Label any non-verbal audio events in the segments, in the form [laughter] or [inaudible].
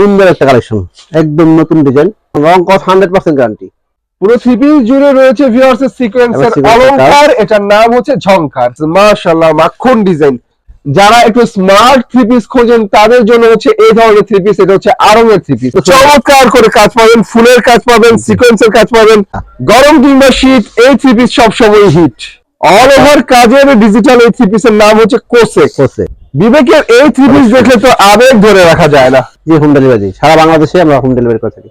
সুন্দর একটা কালেকশন একদম নতুন ডিজাইন রং কস হান্ড্রেড পার্সেন্ট গ্যারান্টি পুরো থ্রি পিস জুড়ে রয়েছে ভিউয়ার্স সিকোয়েন্সের এর অলংকার এটার নাম হচ্ছে ঝংকার। মাশাআল্লাহ মাখন ডিজাইন যারা একটু স্মার্ট থ্রি পিস খোঁজেন তাদের জন্য হচ্ছে এই ধরনের থ্রি পিস এটা হচ্ছে আরঙের থ্রি পিস চমৎকার করে কাজ পাবেন ফুলের কাজ পাবেন সিকোয়েন্সের কাজ পাবেন। গরম কিংবা শীত এই থ্রি পিস সবসময় হিট অল ওভার কাজের ডিজিটাল এই থ্রি পিসের নাম হচ্ছে কোসে কোসে বিবেকের এই থ্রি পিস দেখলে তো আবেগ ধরে রাখা যায় না। জি হোম ডেলিভারি। সারা বাংলাদেশে আমরা হোম ডেলিভারি করে থাকি।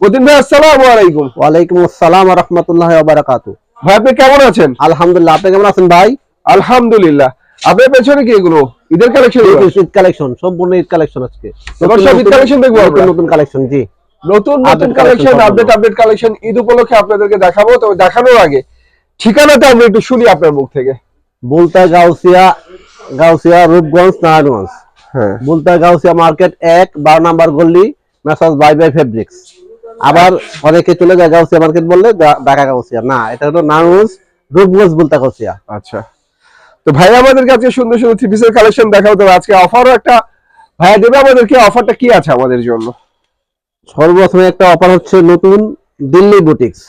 মতিন ভাই আসসালামু আলাইকুম। ওয়ালাইকুম আসসালাম রহমতুল্লাহ বারাকাতু ভাই আপনি কেমন আছেন? আলহামদুলিল্লাহ আপনি কেমন আছেন ভাই? আলহামদুলিল্লাহ। আপনার পেছনে কি এগুলো? ঈদের কালেকশন ঈদ কালেকশন সম্পূর্ণ ঈদ কালেকশন আজকে। এবার সব ঈদ collection দেখব নতুন কালেকশন জি। নতুন নতুন collection update update collection Eid উপলক্ষে আপনাদেরকে দেখাবো। তবে দেখানোর আগে ঠিকানাটা আমরা একটু শুনি আপনার মুখ থেকে। বুলতা গাউসিয়া গাউসিয়া রূপগঞ্জ নারায়ণগঞ্জ। হ্যাঁ। বুলতা গাউসিয়া মার্কেট এক বারো নাম্বার গল্লি মেসাজ বাই বাই ফেব্রিক্স। আবার অনেকে চলে যায় গাউসিয়া মার্কেট বললে ঢাকা গাউসিয়া। না এটা হলো নারায়ণগঞ্জ রূপগঞ্জ বুলতা গাউসিয়া। আচ্ছা। তো ভাই আমাদের কাছে সুন্দর সুন্দর থ্রি পিসের কালেকশন দেখাবো তবে আজকে। অফারও একটা ভাইয়া দেবে আমাদেরকে অফারটা কি আছে আমাদের জন্য? সর্বপ্রথমে একটা অফার হচ্ছে নতুন Delhi boutiques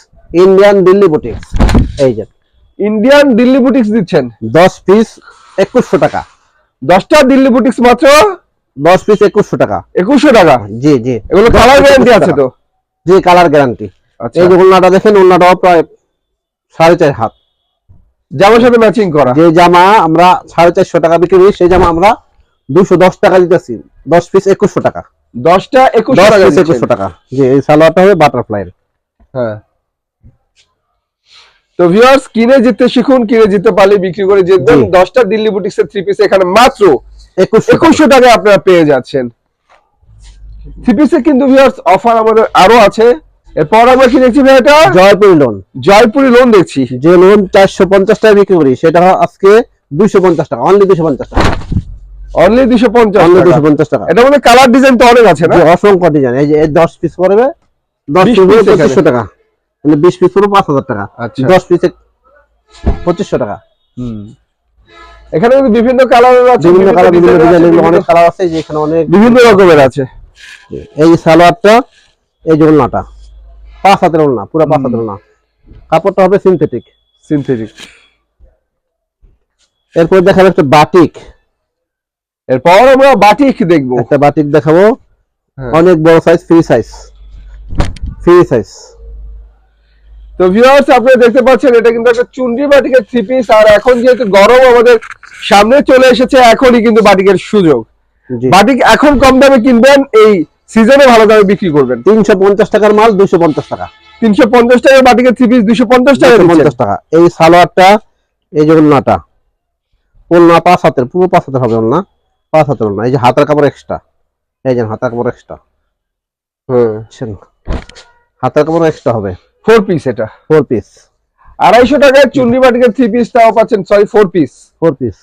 Indian Delhi boutiques এই যে। ইন্ডিয়ান দিল্লি বুটিক্স দিচ্ছেন? দশ পিস একুশশো টাকা। দশটা দিল্লি বুটিক্স মাত্র? দশ পিস একুশশো টাকা। একুশশো টাকা? জি জি। এগুলো কালার গ্যারান্টি আছে তো? জি কালার গ্যারান্টি আচ্ছা। এই যে ওড়নাটা দেখেন ওড়নাটাও প্রায় সাড়ে চার হাত। জামার সাথে ম্যাচিং করা? যে জামা আমরা সাড়ে চারশো টাকা বিক্রি করি সেই জামা আমরা দুশো দশ টাকা দিতেছি। দশ পিস একুশশো টাকা। দশটা একুশশো দশ টাকা পিস দিচ্ছেন। একুশশো টাকা। জি এই সালোয়ারটা হবে বাটারফ্লাই হ্যাঁ। তো ভিউয়ার্স কিনে জিততে শিখুন কিনে জিততে পারলে বিক্রি করে জিতবেন। দশটা দিল্লি বুটিক্স এর থ্রি পিস এখানে মাত্র একুশশো টাকায় আপনারা পেয়ে যাচ্ছেন। থ্রি পিসে কিন্তু ভিউয়ার্স অফার আমাদের আরও আছে। এরপর আমরা কি দেখছি ভাই এটা জয়পুরি লোন জয়পুরি লোন দেখছি। যে লোন চারশো পঞ্চাশ টাকা বিক্রি করি সেটা আজকে দুইশো পঞ্চাশ টাকা অনলি দুশো পঞ্চাশ টাকা। অনলি দুশো পঞ্চাশ অনলি দুশো পঞ্চাশ টাকা। এটা মানে কালার ডিজাইন তো অনেক আছে না? অসংখ্য ডিজাইন এই যে দশ পিস পড়বে দশ পিস। পঁচিশশো টাকা। মানে বিশ পিস পুরো পাঁচ হাজার টাকা। আচ্ছা। দশ পিস পঁচিশশো টাকা। এখানে বিভিন্ন কালার আছে বিভিন্ন কালার বিভিন্ন ডিজাইনের অনেক কালার আছে যে এখানে অনেক বিভিন্ন রকমের আছে। এই সালোয়ারটা এই যে ওলনাটা পাঁচ হাতের ওলনা পুরো পাঁচ হাতের ওলনা কাপড়টা হবে সিনথেটিক সিনথেটিক এরপর দেখাবো একটা বাটিক এরপর আমরা বাটিক দেখব। একটা বাটিক দেখাবো। হ্যাঁ। অনেক বড় size free size free size তো ভিউয়ার্স আপনারা দেখতে পাচ্ছেন এটা কিন্তু একটা চুন্ডি বাটিকের থ্রি পিস আর এখন যেহেতু গরম আমাদের সামনে চলে এসেছে এখনই কিন্তু বাটিকের সুযোগ। বাটিক এখন কম দামে কিনবেন এই সিজনে ভালো দামে বিক্রি করবেন। তিনশো পঞ্চাশ টাকার মাল দুশো পঞ্চাশ টাকা। তিনশো পঞ্চাশ টাকার বাটিকের থ্রি পিস দুশো পঞ্চাশ টাকা। পঞ্চাশ টাকা। এই সালোয়ারটা এই যে ওলনাটা ওলনা পাঁচ হাতের পুরো পাঁচ হাতের হবে ওলনা পাঁচ হাতের ওলনা এই যে হাতের কাপড় এক্সট্রা এই যে হাতের কাপড় এক্সট্রা হ্যাঁ হাতের কাপড় এক্সট্রা হবে। ফোর পিস এটা। ফোর পিস আড়াইশো টাকায় চুন্ডি বাটিকের থ্রি পিস তাও পাচ্ছেন sorry four piece four piece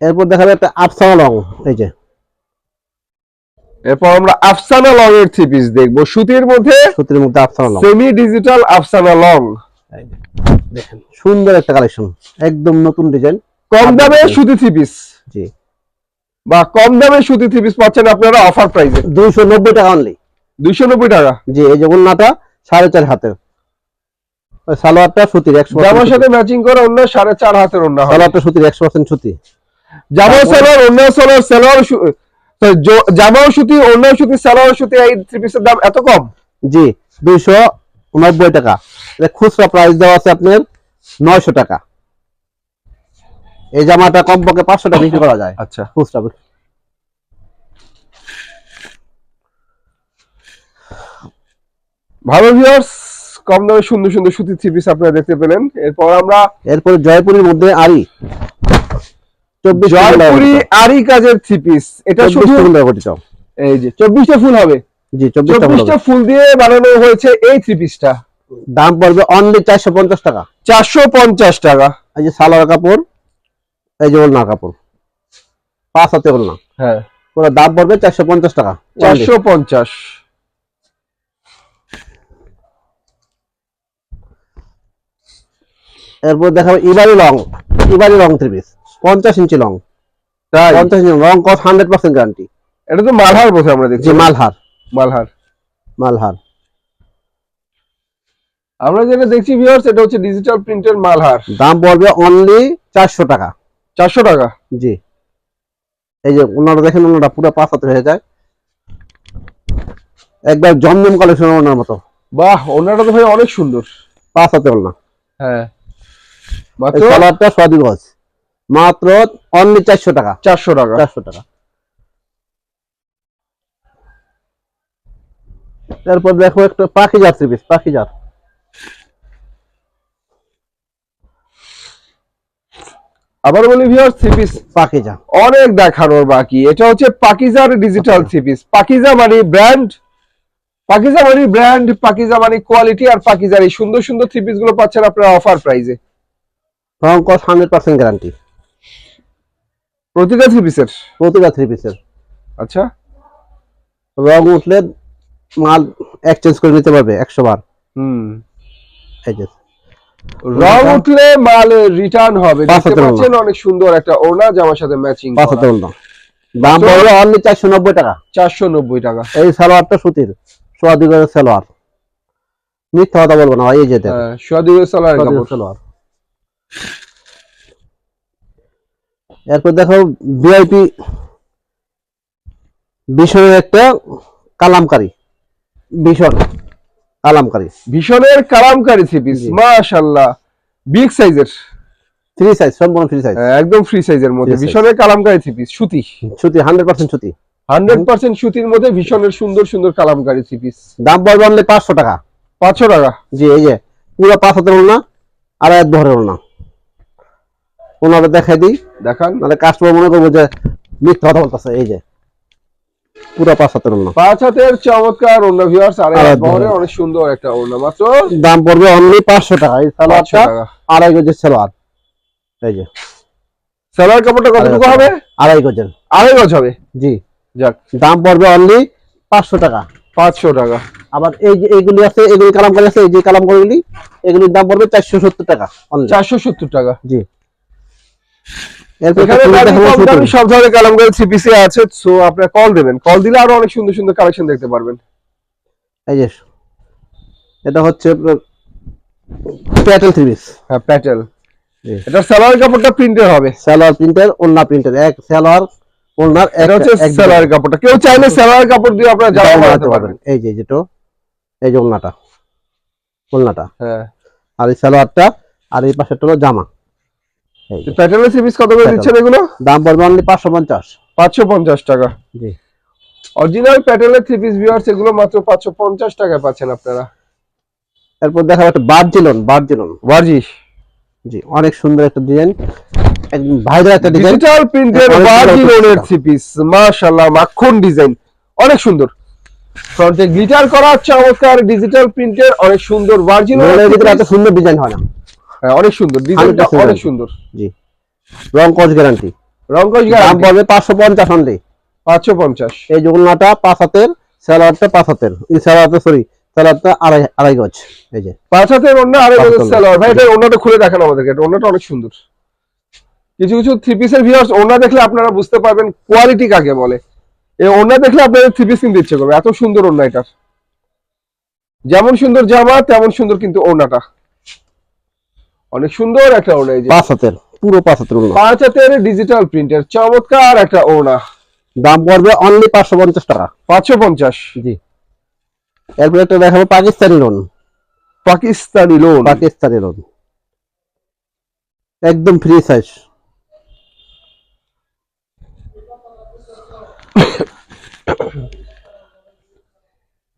এরপর দেখাবে একটা আফসানা লং এই যে। এরপর আমরা আফসানা লং এর থ্রি পিস দেখব। সুতির মধ্যে সুতির মধ্যে Afsana long. Semi digital Afsana long. দেখেন সুন্দর একটা কালেকশন একদম নতুন ডিজাইন কম দামে সুতি থ্রি পিস জি। বা কম দামে সুতি থ্রি পিস পাচ্ছেন আপনারা অফার প্রাইসে দুইশো নব্বই টাকা অনলি দুইশো নব্বই টাকা। জি এই যে ওলনাটা সাড়ে চার হাতের। সালোয়ারটা সুতির একশো জামার সাথে ম্যাচিং করে অন্য সাড়ে চার হাতের অন্য সালোয়ারটা সুতির একশো পার্সেন্ট সুতি। জামা সালোয়ার অন্য সালোয়ার সালোয়ার জামাও সুতি অন্য সুতি সালোয়ার সুতি এই থ্রি পিসের দাম এত কম? জি দুইশো নব্বই টাকা। খুচরা প্রাইস দেওয়া আছে আপনার নয়শো টাকা। এই জামাটা কমপক্ষে পাঁচশো টাকা বিক্রি করা যায়। আচ্ছা। খুচরা ভালো ভিউয়ার্স কম দামে সুন্দর সুন্দর সুতি থ্রি পিস আপনারা দেখতে পেলেন। এরপর আমরা এরপর জয়পুরের মধ্যে আরি। জয়পুরি আরি কাজের থ্রি পিস এটা শুধু এই যে চব্বিশটা ফুল হবে। জি চব্বিশটা ফুল দিয়ে বানানো হয়েছে এই থ্রি পিসটা দাম পড়বে অনলি চারশো পঞ্চাশ টাকা। চারশো পঞ্চাশ টাকা। এই যে সালোয়ার কাপড় এই যে ওলনা কাপড়। পাঁচ হাতে ওলনা হ্যাঁ। পুরো দাম পড়বে চারশো পঞ্চাশ টাকা চারশো পঞ্চাশ। এরপর দেখাবো ইবারি লং এবারে রং থ্রি পিস পঞ্চাশ ইঞ্চি লং পঞ্চাশ ইঞ্চি রং কস হান্ড্রেড পার্সেন্ট গ্যারান্টি এটা তো মালহার বসে আমরা দেখছি। মালহার। মালহার। মালহার। আমরা যেটা দেখছি ভিউয়ার্স এটা হচ্ছে ডিজিটাল প্রিন্টের মালহার। দাম পড়বে অনলি চারশো টাকা। চারশো টাকা? জি। এই যে ওনারা দেখেন ওনারা পুরো পাঁচ হাতে হয়ে যায়। একবার জমজম কালেকশন ওনার মতো। বাহ ওনাটা তো ভাই অনেক সুন্দর। পাঁচ হাতে ওনা হ্যাঁ। সালোয়ারটা গজ মাত্র অনলি চারশো টাকা। চারশো টাকা। চারশো টাকা। তারপর দেখো একটা পাখি জাত পিস পাখি জাত আবার বলি ভিউয়ার্স থ্রি পিস পাখি অনেক দেখানোর বাকি। এটা হচ্ছে পাকিজার ডিজিটাল থ্রি পিস পাকিজা মানে ব্র্যান্ড পাকিজা মানে ব্র্যান্ড পাকিজা মানে কোয়ালিটি আর পাকিজার। এই সুন্দর সুন্দর থ্রি পিসগুলো পাচ্ছেন আপনারা অফার প্রাইজে রং কস হান্ড্রেড পার্সেন্ট গ্যারান্টি। প্রতিটা থ্রি পিসের প্রতিটা থ্রি পিসের আচ্ছা। রং উঠলে মাল এক্সচেঞ্জ করে নিতে পারবে একশো বার। হুম। এই যে। রং উঠলে মাল রিটার্ন হবে। দেখতে পাচ্ছেন অনেক সুন্দর একটা ওড়না জামার সাথে ম্যাচিং পাঁচ হাতে দাম পড়বে অনলি চারশো নব্বই টাকা। চারশো নব্বই টাকা। এই সালোয়ারটা সুতির। সোয়া দুই সালোয়ার। মিথ্যা কথা বলব না ভাই এই যে দেখ। হ্যাঁ সোয়া দুই কাপড়। সালোয়ার। এরপর দেখো ভিআইপি বিষয়ের একটা কালামকারী। ভীষণ কালামকারী। ভীষণের কালামকারী থ্রি পিস। মাশাআল্লাহ। বিগ সাইজের ফ্রি সাইজ সম্পূর্ণ ফ্রি সাইজ একদম ফ্রি সাইজের মধ্যে। ভীষণের কালামকারী থ্রি পিস সুতি। সুতি হান্ড্রেড পার্সেন্ট সুতি। হান্ড্রেড পার্সেন্ট সুতির মধ্যে ভীষণের সুন্দর সুন্দর কালামকারী থ্রি পিস দাম পড়বে অনলি পাঁচশো টাকা। পাঁচশো টাকা? জি এই যে পুরো পাঁচ হাতের না আর এক বহরের ওনা ওনাদের দেখাই দিই। দেখান। নাহলে কাস্টমার মনে করব যে মিথ্যা কথা বলতেছে এই যে। পুরো পাঁচ হাতের ওনা পাঁচ হাতের চমৎকার ওড়না ভিউয়ার্স আর আর এক এক বহরে বহরে। অনেক সুন্দর একটা ওড়না মাত্র দাম পড়বে অনলি পাঁচশো টাকা। এই সালোয়ারটা আড়াই গজের সালোয়ার। এই যে। সালোয়ার কাপড়টা কতটুকু হবে? আড়াই গজের। আড়াই গজ হবে? জি। যাক। দাম পড়বে অনলি পাঁচশো টাকা। পাঁচশো টাকা। আবার এই যে এইগুলি আছে এগুলি কালাম করে আছে এই যে কালাম করেগুলি এগুলির দাম পড়বে চারশো সত্তর টাকা। only। চারশো সত্তর টাকা। জি। সব ধরনের কালামকারী থ্রি পিসে আছে সো আপনারা কল দেবেন। কল দিলে আরও অনেক সুন্দর সুন্দর কালেকশন দেখতে পারবেন। এই যে এটা হচ্ছে প্যাটেল থ্রি পিস হ্যাঁ প্যাটেল এটা সালোয়ার কাপড়টা প্রিন্টের হবে। সালোয়ার প্রিন্টের ওন্না প্রিন্টের এক সালোয়ার ওন্নার এটা হচ্ছে সালোয়ার কাপড়টা। কেউ চাইলে সালোয়ার কাপড় দিয়ে আপনারা জামা বানাতে পারবেন। এই যে যেটা এই যে ওন্নাটা ওন্নাটা হ্যাঁ। আর এই সালোয়ারটা আর এই পাশেরটা হলো জামা। প্যাটেলের থ্রি পিস কত করে দিচ্ছেন এগুলো? দাম পড়বে অনলি পাঁচশো পঞ্চাশ। পাঁচশো পঞ্চাশ টাকা। জি। অরিজিনাল প্যাটেলের থ্রি পিস ভিউয়ার্স এগুলো মাত্র পাঁচশো পঞ্চাশ টাকায় পাচ্ছেন আপনারা। এরপর দেখা একটা বার্জিলন বার্জিলন ওয়ার্জিস জি অনেক সুন্দর একটা ডিজাইন একদম ভাইরাল একটা ডিজাইন ডিজিটাল প্রিন্টের। থ্রি পিস মাশাআল্লাহ মাখন ডিজাইন অনেক সুন্দর। ফ্রন্টে গ্লিটার করা চমৎকার ডিজিটাল প্রিন্টের অনেক সুন্দর ভিতরে এত সুন্দর ডিজাইন হয় না। অনেক সুন্দর ডিজাইনটা অনেক সুন্দর। জি। রং গ্যারান্টি রংকশ দাম পড়বে পাঁচশো পঞ্চাশ অনলি পাঁচশো পঞ্চাশ। এই জগন্নাটা পাঁচ হাতের স্যালোয়ারটা পাঁচ হাতের। এই স্যালোয়ারটা সরি স্যালোয়ারটা আড়াই আড়াই গজ। এই যে। পাঁচ হাতের অন্য আড়াই হাতের সালোয়ার। ভাই এটা অন্যটা খুলে দেখান আমাদেরকে এটা অন্যটা অনেক সুন্দর। কিছু কিছু থ্রি পিসের ভিউয়ার্স ওনা দেখলে আপনারা বুঝতে পারবেন কোয়ালিটি কাকে বলে। এই ওনা দেখলে আপনাদের থ্রি পিস কিনতে ইচ্ছে করবে। এত সুন্দর ওনা এটার। যেমন সুন্দর জামা তেমন সুন্দর কিন্তু ওনাটা অনেক সুন্দর একটা ওনা এই যে। পাঁচ হাতের পুরো পাঁচ হাতের ওড়না। পাঁচ হাতের ডিজিটাল প্রিন্টের চমৎকার একটা ওনা দাম পড়বে অনলি পাঁচশো পঞ্চাশ টাকা। পাঁচশো পঞ্চাশ। জি। এরপর একটা দেখাবো Pakistani lawn Pakistani lawn Pakistani lawn একদম ফ্রি সাইজ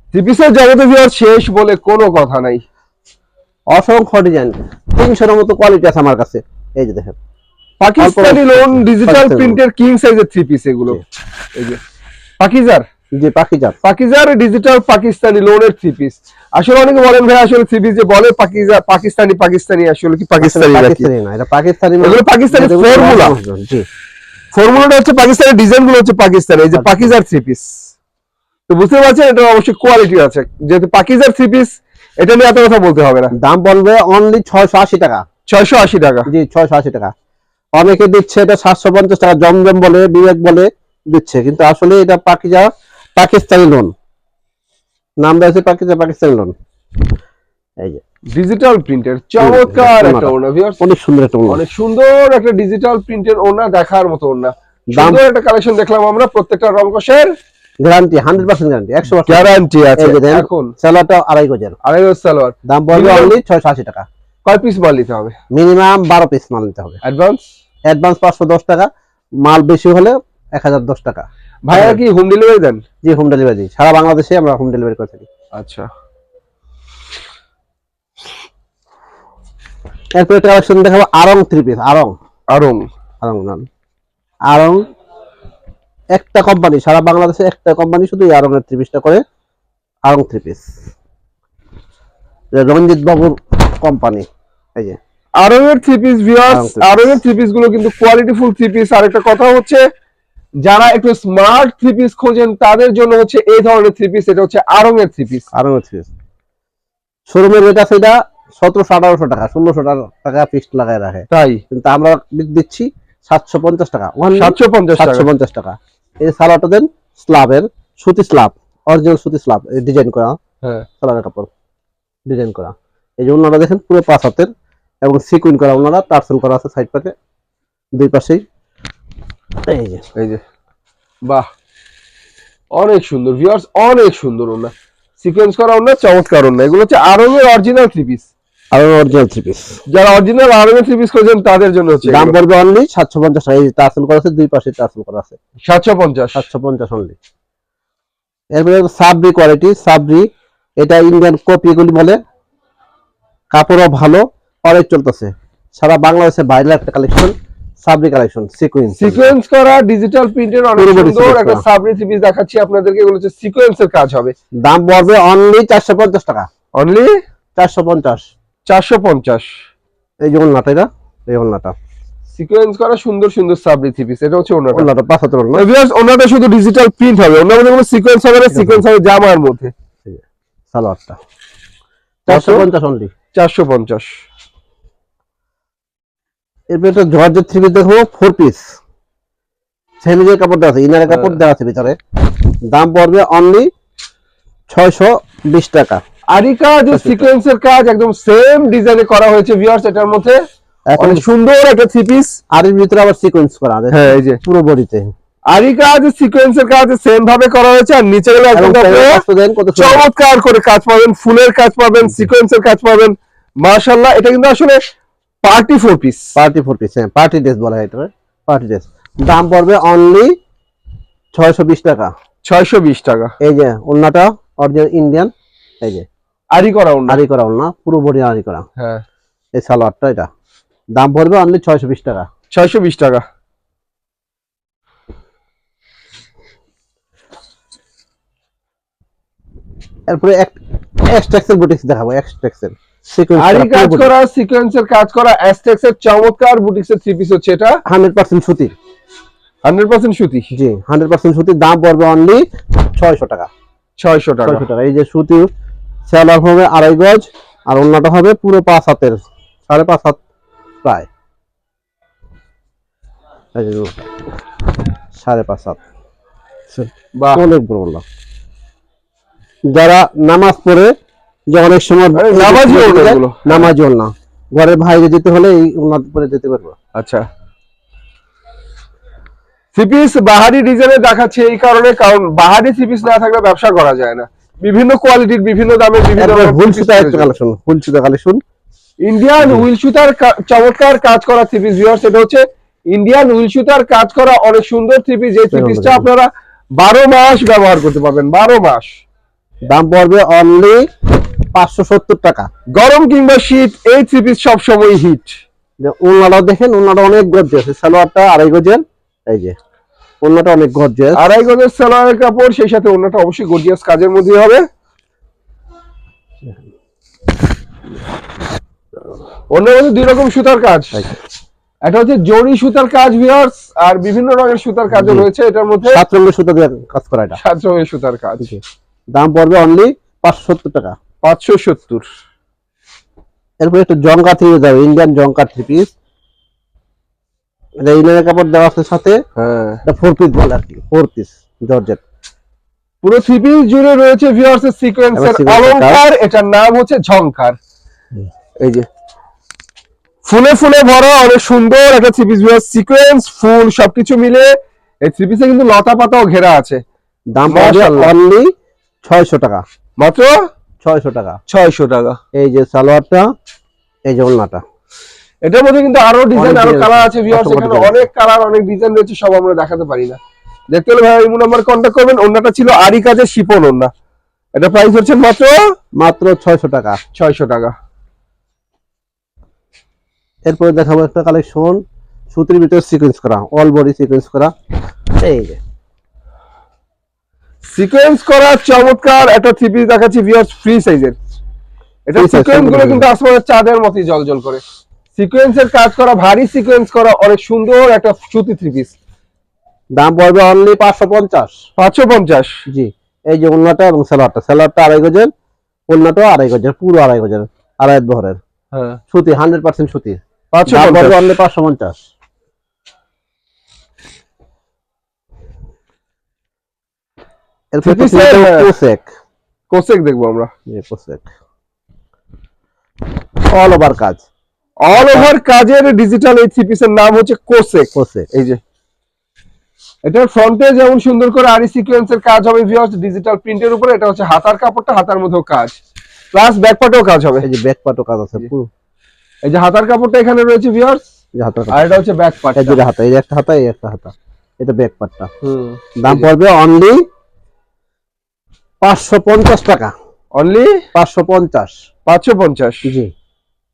থ্রি পিসের জগতে ভিউয়ার শেষ বলে কোনো কথা নাই। অসংখ্য ডিজাইন তিনশোর মতো কোয়ালিটি আছে আমার কাছে। এই যে দেখেন। পাকিস্তানি লোন ডিজিটাল প্রিন্টের কিং সাইজের থ্রি পিস এগুলো। এই যে। পাকিজার? জি পাকিজার। পাকিজার ডিজিটাল পাকিস্তানি লোনের থ্রি পিস আসলে অনেকে বলেন ভাই আসলে থ্রি পিস যে বলে পাকিজা পাকিস্তানি পাকিস্তানি আসলে কি পাকিস্তানি পাকিস্তানি না এটা পাকিস্তানি মানে- পাকিস্তানি যেগুলো জি। ফর্মুলাটা হচ্ছে পাকিস্তানি ডিজাইনগুলো হচ্ছে পাকিস্তানি। এই যে। পাকিজার থ্রি পিস তো বুঝতে পারছেন এটা অবশ্যই কোয়ালিটি আছে। যেহেতু পাকিজার থ্রি পিস এটা নিয়ে এত কথা বলতে হবে না। দাম বলবে অনলি ছয়শো আশি টাকা। ছয়শো আশি টাকা। জি ছয়শো আশি টাকা। অনেকে দিচ্ছে এটা সাতশো পঞ্চাশ টাকা জমজম বলে বিবেক বলে দিচ্ছে। কিন্তু আসলে এটা পাকিজা পাকিস্তানি লোন নাম রয়েছে পাকিজা পাকিস্তানি লোন এই যে। ডিজিটাল প্রিন্টের চমৎকার একটা ওনা ভিউয়ার্স অনেক সুন্দর একটা লোন অনেক সুন্দর একটা ডিজিটাল প্রিন্টের ওনা দেখার মতো ওনা সুন্দর একটা কালেকশন দেখলাম আমরা প্রত্যেকটা রংকশের। গ্যারান্টি হান্ড্রেড পার্সেন্ট গ্যারান্টি একশো গ্যারান্টি আছে। এখন? স্যালাডটা আড়াই গজের। আড়াই গজ সালোয়ার। দাম পড়বে অনলি ছয়শো আশি টাকা। কয় পিস মাল নিতে হবে? মিনিমাম বারো পিস মাল নিতে হবে। অ্যাডভান্স অ্যাডভান্স পাঁচশো দশ টাকা মাল বেশি হলে এক হাজার দশ টাকা। ভাইয়া কি হোম ডেলিভারি দেন? জি হোম ডেলিভারি দিই। সারা বাংলাদেশে আমরা হোম ডেলিভারি করে থাকি। আচ্ছা। এরপরে কালেকশন দেখাবো আরং থ্রি পিস আরং আরং আরং নাম। আরং একটা কোম্পানি সারা বাংলাদেশে একটা কোম্পানি শুধু এই আরং এর থ্রি পিসটা করে আরং থ্রি পিস রঞ্জিত বাবুর কোম্পানি এই যে। আরং এর three piece viewers Aarong three piece। Aarong এর থ্রি পিসগুলো কিন্তু কোয়ালিটি ফুল থ্রি পিস আর একটা কথা হচ্ছে যারা একটু স্মার্ট থ্রি পিস খোঁজেন তাদের জন্য হচ্ছে এই ধরনের থ্রি পিস এটা হচ্ছে আরং এর থ্রি পিস আরং এর থ্রি পিস শোরুমের রেট আছে এটা সতেরোশো আঠারোশো টাকা ষোলোশো টাকা ফিক্সড লাগায় রাখে। তাই? কিন্তু আমরা দিচ্ছি সাতশো পঞ্চাশ টাকা। সাতশো পঞ্চাশ সাতশো পঞ্চাশ টাকা। এই সালোয়ারটা দেন স্লাবের সুতি স্লাব অরিজিনাল সুতি স্লাব ডিজাইন করা। হ্যাঁ। সালোয়ারের কাপড় ডিজাইন করা। এই যে ওনারা দেখেন পুরো পাঁচ হাতের এবং সিকুইন করা ওনারা টার্সেল করা আছে সাইড পাশে দুই পাশেই। এই যে। এই যে। বাহ। অনেক সুন্দর ভিউয়ার্স অনেক সুন্দর ওনা সিকোয়েন্স করা ওনা চমৎকার ওনা এগুলো হচ্ছে আরং এর অরিজিনাল থ্রি পিস আর অরিজিনাল থ্রি পিস যারা অরিজিনাল আরং এর থ্রি পিস খোঁজেন তাদের জন্য হচ্ছে দাম পড়বে অনলি সাতশো পঞ্চাশ এই টার্সেল করা আছে দুই পাশে টার্সেল করা আছে। সাতশো পঞ্চাশ। সাতশো পঞ্চাশ অনলি এরপরে সাবরি কোয়ালিটি সাবরি। এটা ইন্ডিয়ান কপি বলে। কাপড়ও ভালো অনেক চলতেছে। সারা বাংলাদেশে ভাইরাল একটা collection Sabri collection sequins sequence করা ডিজিটাল প্রিন্টের অনেক সুন্দর একটা সাবরি থ্রি পিস দেখাচ্ছি আপনাদেরকে। এগুলো হচ্ছে সিকোয়েন্সের কাজ হবে। দাম পড়বে অনলি চারশো পঞ্চাশ টাকা। অনলি চারশো পঞ্চাশ। চারশো পঞ্চাশ। এই যে ওলনাটা এটা? এই ওলনাটা সিকোয়েন্স করা সুন্দর সুন্দর সাবরি থ্রি পিস এটা হচ্ছে ওনাটা ওলনাটা পাঁচ হাতের ওলনা ভিউয়ার্স ওনাটা শুধু ডিজিটাল প্রিন্ট হবে। ওনার মধ্যে কোনো সিকোয়েন্স হবে না সিকোয়েন্স হবে জামার মধ্যে। সালোয়ারটা। চারশো পঞ্চাশ অনলি চারশো পঞ্চাশ। এরপরে একটা জর্জের থ্রি পিস দেখো ফোর পিস সেমিজের কাপড় দেওয়া আছে ইনারের কাপড় হ্যাঁ। দেওয়া আছে ভিতরে। দাম পড়বে অনলি ছয়শো বিশ টাকা। আরিকা যে সিকোয়েন্সের কাজ একদম সেম ডিজাইনে করা হয়েছে ভিউয়ার্স এটার মধ্যে অনেক সুন্দর একটা থ্রি পিস আর এর ভিতরে আবার সিকোয়েন্স করা আছে। হ্যাঁ এই যে। পুরো বডিতে আরিকা যে সিকোয়েন্সের কাজ সেম ভাবে করা হয়েছে আর নিচে গেলে। চমৎকার করে কাজ পাবেন ফুলের কাজ পাবেন সিকোয়েন্সের কাজ পাবেন। মাশাআল্লাহ এটা কিন্তু আসলে party four piece party four piece হ্যাঁ পার্টি ড্রেস বলা হয় এটা পার্টি ড্রেস দাম পড়বে অনলি ছয়শো বিশ টাকা। ছয়শো বিশ টাকা। এই যে ওলনাটা অরিজিনাল ইন্ডিয়ান এই যে আরি করা আরি করা ওলনা পুরো বডি আরি করা। হ্যাঁ। এই সালোয়ারটা এটা। দাম পড়বে অনলি ছয়শো বিশ টাকা। টাকা। এরপরে এক্সট্রাক্সেল বুটিক্স দেখাবো এক্সট্রাক্সেল আরি কাজ করা সিকোয়েন্সের কাজ করা অ্যাস্টেক্স চমৎকার বুটিক্স এর থ্রি পিস হচ্ছে এটা সুতির। সুতি? জি সুতির দাম পড়বে অনলি ছয়শো টাকা। ছয়শো টাকা। ছয়শো টাকা। এই যে সুতি সেলার হবে আড়াই গজ আর অন্যটা হবে পুরো পাঁচ হাতের সাড়ে পাঁচ হাত প্রায়। সাড়ে পাঁচ হাত। বাহ। অনেক বড় যারা নামাজ পড়ে যে অনেক সময় নামাজি। না ঘরের বাইরে যেতে হলে এই পরে যেতে পারব। আচ্ছা। সিপিস বাহারি ডিজাইনে দেখাচ্ছে এই কারণে কারণ বাহারি সিপিস না থাকলে ব্যবসা করা যায় না। বিভিন্ন কোয়ালিটির বিভিন্ন দামের বিভিন্ন হুল সুতা। কালেকশন হুল সুতা কালেকশন। ইন্ডিয়ান উইল সুতার চমৎকার কাজ করা থ্রি পিস ভিউয়ার্স এটা হচ্ছে ইন্ডিয়ান উইল সুতার কাজ করা অনেক সুন্দর থ্রি পিস এই থ্রি পিসটা আপনারা বারো মাস ব্যবহার করতে পারবেন বারো মাস। দাম পড়বে অনলি পাঁচশো সত্তর টাকা। গরম কিংবা শীত এই থ্রি পিস সবসময় হিট যে ওনাটাও দেখেন ওনাটা অনেক গর্জিয়াস সালোয়ারটা আড়াই গজের এই যে। ওনাটা অনেক গর্জিয়াস আড়াই গজের সালোয়ারের কাপড় সেই সাথে অন্যটা অবশ্যই গর্জিয়াস কাজের মধ্যে হবে। অন্য মধ্যে দুই রকম সুতার কাজ। একটা হচ্ছে জরি সুতার কাজ ভিউয়ার্স আর বিভিন্ন রঙের সুতার কাজও রয়েছে এটার মধ্যে। সাত রঙের সুতা দিয়ে কাজ করা এটা। সাত রঙের সুতার কাজ। দাম পড়বে অনলি পাঁচশো সত্তর টাকা। পাঁচশো সত্তর। এরপরে একটু জঙ্কা থ্রি যাবে ইন্ডিয়ান জঙ্কা থ্রি পিস এটা ইনারের কাপড় দেওয়া আছে সাথে হ্যাঁ। ফোর পিস বলে আর কি। Four piece georgette. পুরো থ্রি পিস জুড়ে রয়েছে ভিউয়ার্স এর সিকোয়েন্সের এবার sequence এর অলংকার এটার নাম হচ্ছে ঝংকার। হুম। এই যে। ফুলে ফুলে ভরা অনেক সুন্দর একটা থ্রি পিস ভিউয়ার্স সিকোয়েন্স ফুল সবকিছু মিলে। এই থ্রি পিসে কিন্তু লতা পাতাও ঘেরা আছে। দাম অনলি ছয়শো টাকা। মাত্র? ছয়শো টাকা। ছয়শো টাকা। এই যে সালোয়ারটা এই যে ওড়নাটা। এটার মধ্যে কিন্তু আরও ডিজাইন আরও কালার আছে, ভিউয়ার্স এখানে অনেক কালার অনেক ডিজাইন রয়েছে সব আমরা দেখাতে পারি না। দেখতে হলে ভাই ইমু নাম্বার কন্ট্যাক্ট করবেন। অন্যটা ছিল আরি কাজের শিপন ওন্না এটা প্রাইস হচ্ছে মাত্র? মাত্র ছয়শো টাকা। ছয়শো টাকা। এরপরে দেখাবো একটা কালেকশন সুতির ভিতরে সিকোয়েন্স করা অল বডি সিকোয়েন্স করা। এই যে। সিকোয়েন্স করা চমৎকার একটা থ্রি পিস দেখাচ্ছি ভিউয়ার্স ফ্রি সাইজের এটা সিকোয়েন্সগুলো কিন্তু আসমানের চাঁদের মতোই জলজল করে। সিকোয়েন্সের কাজ করা ভারী সিকোয়েন্স করা অনেক সুন্দর একটা সুতি থ্রি পিস দাম পড়বে অনলি পাঁচশো পঞ্চাশ। পাঁচশো পঞ্চাশ। জি এই যে ওড়নাটা এবং সালোয়ারটা সালোয়ারটা আড়াই গজের ওড়নাটাও আড়াই গজের পুরো আড়াই গজের আড়াই বহরের। হ্যাঁ। সুতি হান্ড্রেড পার্সেন্ট সুতি পাঁচশো পড়বে অনলি পাঁচশো পঞ্চাশ। হ্যাঁ। কোসেক। কোসেক দেখব আমরা। কোসেক। অল ওভার কাজ। অল ওভার কাজের ডিজিটাল এই থ্রি পিসের নাম হচ্ছে কোসেক কোসেক এই যে। এটার ফ্রন্টে যেমন সুন্দর করে আরি সিকোয়েন্সের কাজ হবে ভিউয়ার্স ডিজিটাল প্রিন্টের উপরে এটা হচ্ছে হাতার কাপড়টা হাতার মধ্যেও কাজ। প্লাস ব্যাক পার্টেও কাজ হবে। এই যে ব্যাক পার্টও কাজ আছে পুরো। এই যে হাতার কাপড়টা এখানে রয়েছে ভিউয়ার্স যে আর এটা হচ্ছে ব্যাক পার্ট এই দুটো হাতা এই যে একটা হাতা এই একটা হাতা। এটা ব্যাক পার্টটা হুম। দাম পড়বে অনলি পাঁচশো পঞ্চাশ টাকা। অনলি পাঁচশো পঞ্চাশ। পাঁচশো পঞ্চাশ। জি।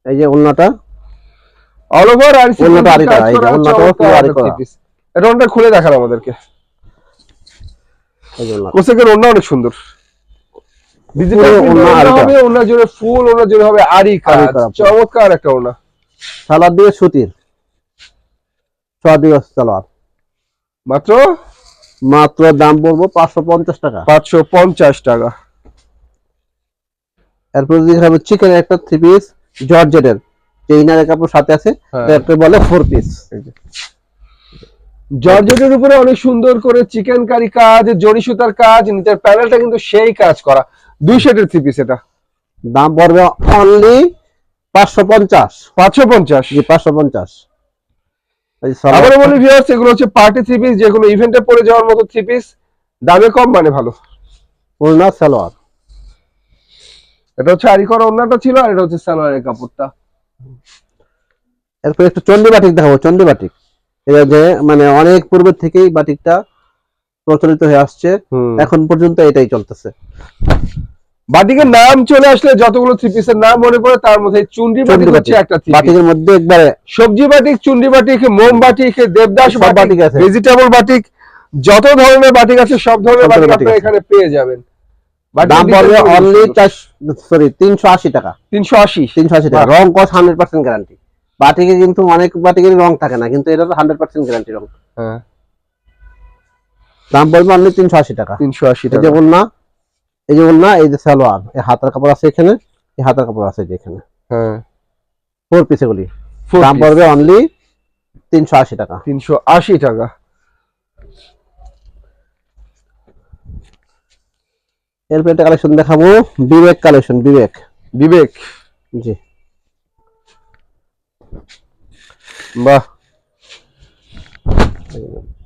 এই যে ওড়নাটা। অল ওভার আর অন্যটা এই পুরো আরি করা। এটা খুলে দেখার আমাদেরকে। কোসেকের অনেক সুন্দর। ডিজিটাল হবে ফুল জুড়ে হবে আরি কাজ। চমৎকার একটা ওড়না। সালাদ দিয়ে সুতির। ছ দিবস সালোয়ার। মাত্র? মাত্র দাম পড়ব পাঁচশো পঞ্চাশ টাকা। পাঁচশো পঞ্চাশ টাকা। এরপর দেখাবো চিকেন একটা থ্রি পিস জর্জেটের। যে ইনারের কাপড় সাথে আছে হ্যাঁ। এটাকে বলে ফোর পিস জর্জেটের উপরে অনেক সুন্দর করে চিকেন কারি কাজ জরি সুতার কাজ নিচের প্যানেলটা কিন্তু সেই কাজ করা। দুই সেটের থ্রি পিস এটা। দাম পড়বে অনলি পাঁচশো পঞ্চাশ। পাঁচশো পঞ্চাশ। জি পাঁচশো পঞ্চাশ। আবারও বলি ভিউয়ার্স এগুলো হচ্ছে পার্টি থ্রি পিস যে কোনো ইভেন্টে পরে যাওয়ার মতো থ্রি পিস দামে কম মানে ভালো। ওড়না সালোয়ার। এটা হচ্ছে আরি করা অন্যটা ছিল আর এটা হচ্ছে সালোয়ারের কাপড়টা। এরপর একটু চন্ডী বাটিক দেখাবো চন্ডী বাটিক। এটা যে মানে অনেক পূর্বের থেকেই বাটিকটা প্রচলিত হয়ে আসছে এখন পর্যন্ত এটাই চলতেছে। বাটিকের নাম চলে আসলে যতগুলো থ্রি পিসের নাম মনে পড়ে তার মধ্যে চুন্ডি বাটিক হচ্ছে একটা থ্রি বাটিকের মধ্যে একবারে সবজি বাটিক চুন্ডি বাটিক মোম বাটিক দেবদাস বাটিক আছে। ভেজিটেবল বাটিক যত ধরনের বাটিক আছে সব ধরনের বাটিক আছে। এখানে পেয়ে যাবেন। দাম পড়বে অনলি সরি তিনশো আশি টাকা। তিনশো আশি। তিনশো আশি টাকা। রং কস হান্ড্রেড পার্সেন্ট গ্যারান্টি বাটিকে কিন্তু অনেক বাটিকেরই রং থাকে না কিন্তু এটা হান্ড্রেড পার্সেন্ট গ্যারান্টি রং। হ্যাঁ। দাম পড়বে অনলি তিনশো আশি টাকা। তিনশো আশি এই যে টাকা। এই যে ওড়না এই যে সালোয়ার এই হাতার কাপড় আছে এখানে এই হাতার কাপড় আছে যে এখানে। হ্যাঁ। ফোর পিস এগুলি। দাম পড়বে অনলি তিনশো আশি টাকা। তিনশো আশি টাকা। এরপর একটা কালেকশন দেখাবো। বিবেক কালেকশন বিবেক। বিবেক। জি। বাহ।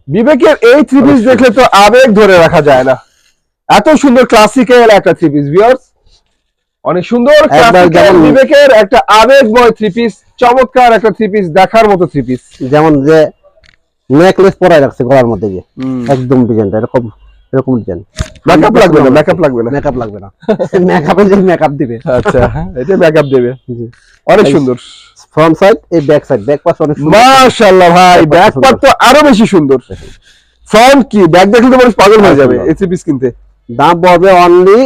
বিবেকের এই থ্রি পিস দেখলে তো আবেগ ধরে রাখা যায় না। এত সুন্দর ক্লাসিক্যাল একটা থ্রি পিস ভিউয়ার্স অনেক সুন্দর যেমন- বিবেকের একটা আবেগময় থ্রি পিস চমৎকার একটা থ্রি পিস দেখার মতো থ্রি পিস যেমন যে নেকলেস পরাই রাখছে গলার মধ্যে যে একদম ডিজাইনটা এরকম এরকম ডিজাইন মেকআপ লাগবে না মেকআপ লাগবে না। মেকআপ লাগবে না। মেকআপে যে মেকআপ দিবে। আচ্ছা এটা মেকআপ দেবে। [laughs] জি। অনেক সুন্দর। ফ্রন্ট সাইড এই ব্যাক সাইড ব্যাক পাশ অনেক সুন্দর। মাশাআল্লাহ ভাই ব্যাক পার্ট তো আরও বেশি সুন্দর। ফ্রন্ট কি? ব্যাক দেখলে তো মানুষ পাগল হয়ে যাবে। এই থ্রি পিস কিনতে দাম পড়বে অনলি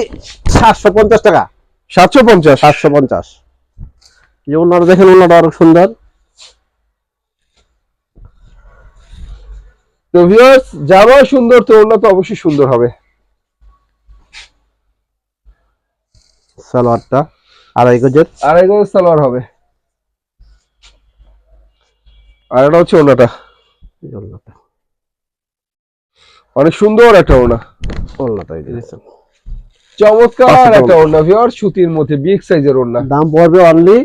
সাতশো পঞ্চাশ টাকা। সাতশো পঞ্চাশ। সাতশো পঞ্চাশ। যে ওনারা দেখেন ওনারা অনেক সুন্দর। তো ভিউয়ার্স জামা সুন্দর তো ওড়না তো অবশ্যই সুন্দর হবে। সালোয়ারটা আড়াই গজের। আড়াই গজ সালোয়ার হবে। আর এটা হচ্ছে ওনাটা অনেক সুন্দর একটা ওড়না। ওড়নাটা এই চমৎকার একটা ওনা ভিওর সুতির মধ্যে বিগ সাইজের ওড়না। দাম পড়বে অনলি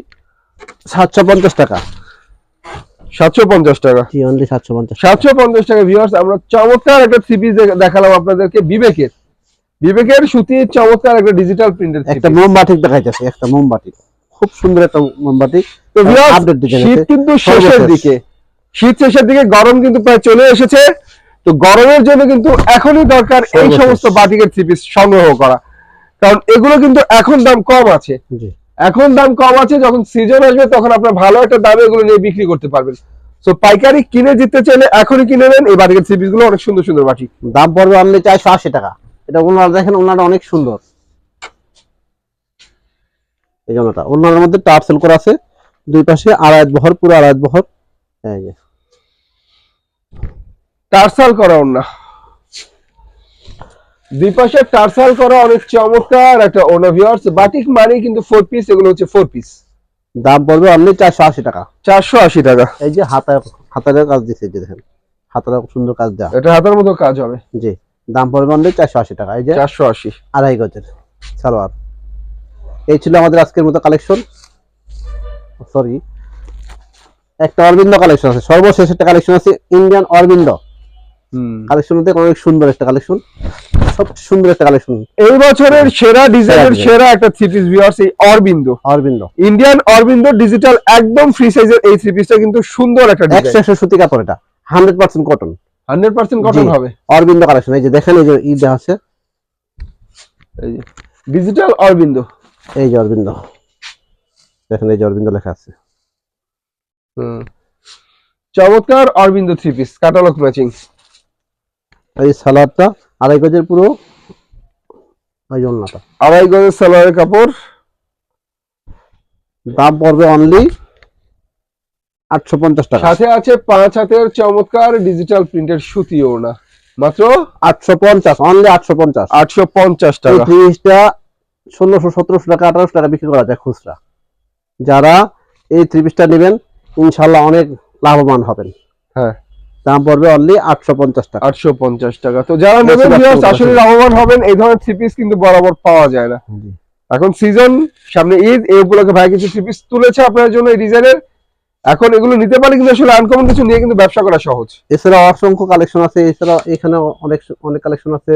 সাতশো পঞ্চাশ টাকা। সাতশো পঞ্চাশ টাকা। জি অনলি টাকা। ভিউয়ার্স আমরা চমৎকার একটা থ্রি পিস দেখালাম আপনাদেরকে বিবেকের। চমৎকার একটা ডিজিটাল প্রিন্টের একটা মোমবাটিক দেখাইতেছে একটা মোমবাটিক খুব সুন্দর একটা মোমবাটিক তো ভিউয়ার্স আপডেট শীত কিন্তু শেষের দিকে। শীত শেষের দিকে গরম কিন্তু প্রায় চলে এসেছে। তো গরমের জন্য কিন্তু এখনই দরকার এই সমস্ত বাটিকের থ্রি পিস সংগ্রহ করা। কারণ এগুলো কিন্তু এখন দাম কম আছে। জি। এখন দাম কম আছে যখন সিজন আসবে তখন আপনার ভালো একটা দামে এগুলো নিয়ে বিক্রি করতে পারবেন। তো পাইকারি কিনে জিততে চাইলে এখনই কিনে নেন এই বাটিকের থ্রি পিসগুলো অনেক সুন্দর সুন্দর বাটি। দাম পড়বে অনলি চারশো আশি টাকা। এটা ওনারা দেখেন ওনারা অনেক সুন্দর। এই জন্যটা ওনার মধ্যে টার্সেল করা আছে। দুই পাশে আড়াই বহর পুরো আড়াই বহর। এই যে। টার্সাল করা ওড়না দুই পাশে টার্সাল করা অনেক চমৎকার একটা ওড়না ভিউয়ার্স বাটিক মানে কিন্তু ফোর পিস এগুলো হচ্ছে ফোর পিস দাম পড়বে অনলি চারশো আশি টাকা। চারশো আশি টাকা। এই যে হাতায় হাতারের কাজ দিচ্ছে যে দেখেন হাতারে সুন্দর কাজ দেওয়া। এটা হাতের মতো কাজ হবে। জি দাম পড়বে অনলি চারশো আশি টাকা। এই যে চারশো আশি। আড়াই গজের সালোয়ার। এই ছিল আমাদের আজকের মতো কালেকশন সরি একটা অরবিন্দ কালেকশন আছে সর্বশেষ একটা কালেকশন আছে ইন্ডিয়ান অরবিন্দ। কালেকশন অনেক সুন্দর একটা কালেকশন সবচেয়ে সুন্দর একটা কালেকশন এই বছরের সেরা ডিজাইনের। সেরা একটা থ্রি পিস ভিউয়ার্স এই অরবিন্দ অরবিন্দ ইন্ডিয়ান অরবিন্দ ডিজিটাল একদম ফ্রি সাইজের এই থ্রি পিসটা কিন্তু সুন্দর একটা ডিজাইন একশো সুতি কাপড় এটা। Hundred percent cotton hundred percent cotton হবে। অরবিন্দ কালেকশন এই যে দেখেন এই যে ই দেওয়া আছে। ডিজিটাল অরবিন্দ এই যে অরবিন্দ দেখেন এই যে অরবিন্দ লেখা আছে। চমৎকার Aurobindo three piece catalogue matching এই সালোয়ারটা আড়াই গজের পুরো ওড়নাটা আড়াই গজের সালোয়ারের কাপড়। দাম পড়বে অনলি আটশো পঞ্চাশ টাকা। সাথে আছে পাঁচ হাতের চমৎকার ডিজিটাল প্রিন্টের সুতি ওড়না। মাত্র আটশো পঞ্চাশ অনলি আটশো পঞ্চাশ। আটশো পঞ্চাশ টাকা। জিনিসটা ষোলোশো সতেরোশো টাকা আঠারোশো টাকা বিক্রি করা যায় খুচরা। যারা এই থ্রি পিসটা নেবেন ইনশাল্লাহ অনেক লাভবান হবেন। হ্যাঁ। দাম পড়বে অনলি আটশো পঞ্চাশ টাকা। আটশো পঞ্চাশ টাকা। তো যারা নেবেন আসলে লাভবান হবেন। এই ধরনের থ্রি পিস কিন্তু বরাবর পাওয়া যায় না। এখন সিজন সামনে ঈদ এই উপলক্ষে ভাই কিছু থ্রি পিস তুলেছে আপনার জন্য এই ডিজাইনের এখন এগুলো নিতে পারলে কিন্তু আসলে আনকমন কিছু নিয়ে কিন্তু ব্যবসা করা সহজ। এছাড়া অসংখ্য কালেকশন আছে। এছাড়া এখানে অনেক অনেক কালেকশন আছে।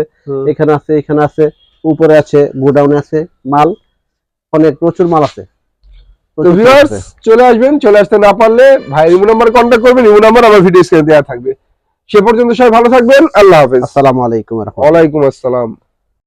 এখানে আছে এখানে আছে উপরে আছে গোডাউনে আছে মাল। অনেক প্রচুর মাল আছে। তো ভিউয়ার্স চলে আসবেন চলে আসতে না পারলে ভাই ইমো নাম্বার কন্ট্যাক্ট করবেন ইমো নাম্বার আমার ভিডিও স্ক্রিনে দেওয়া থাকবে। সে পর্যন্ত সবাই ভালো থাকবেন আল্লাহ হাফেজ। আসসালামু আলাইকুম রহমতুল্লাহ। ওয়ালাইকুম আসসালাম।